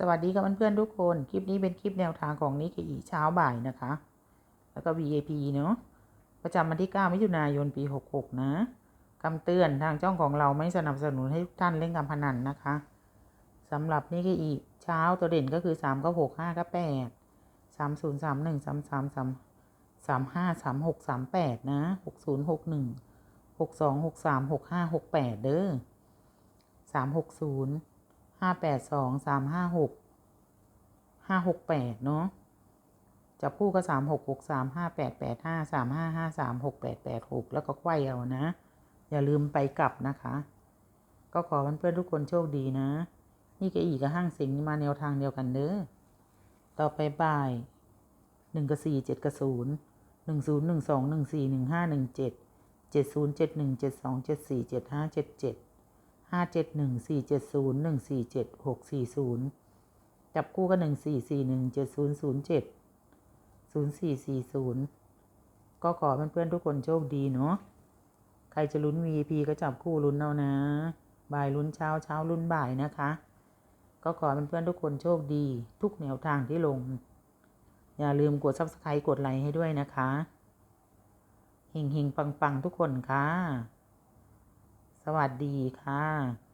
สวัสดีค่ะเพื่อนๆทุกคน คลิปนี้เป็นคลิปแนวทางของนิกเกอีเช้าบ่ายนะคะ แล้วก็ VIP เนาะประจำวันที่ 9 มิถุนายนปี 66 นะคำเตือนทางช่องของเราไม่สนับสนุนให้ทุกท่านเล่นการพนันนะคะสำหรับนิกเกอีเช้าตัวเด่นก็คือ 3ก็6 5ก็8 3 0 3 1 3 3 3 3 5 3 6 3 8 นะ 60 61 62 63 65 68 เด้อ360 ห้าแปดสองสามห้าหกห้าหกแปดเนาะจับคู่ก็สามหกหกสามห้าแปดแปดห้าสามห้าห้าสามหกแปดแปดหกแล้วก็ไขว้เอานะ อย่าลืมไปกลับนะคะ ก็ขอเพื่อนๆทุกคนโชคดีนะ นี่ก็อีกกับห้างสิงมาแนวทางเดียวกันเด้อต่อไปบ่ายหนึ่งกับสี่เจ็ดกับศูนย์หนึ่งศูนย์หนึ่งสองหนึ่งสี่หนึ่งห้าหนึ่งเจ็ดเจ็ดศูนย์เจ็ดหนึ่งเจ็ดสองเจ็ดสี่เจ็ดห้าเจ็ดเจ็ด ห้าเจ็ดหนึ่งสี่เจ็ดศูนย์หนึ่งสี่เจ็ดหกสี่ศูนย์จับคู่ก็หนึ่งสี่สี่หนึ่งเจ็ดศูนย์ศูนย์เจ็ดศูนย์สี่สี่ศูนย์ก็ขอเพื่อนๆทุกคนโชคดีเนาะใครจะลุ้น VIP ก็จับคู่ลุ้นเอานะ บ่ายลุ้นเช้าเช้าลุ้นบ่ายนะคะ ก็ขอเพื่อนๆทุกคนโชคดี ทุกแนวทางที่ลง อย่าลืมกด subscribe กดไลค์ให้ด้วยนะคะเฮงๆปังๆทุกคนค่ะ สวัสดีค่ะ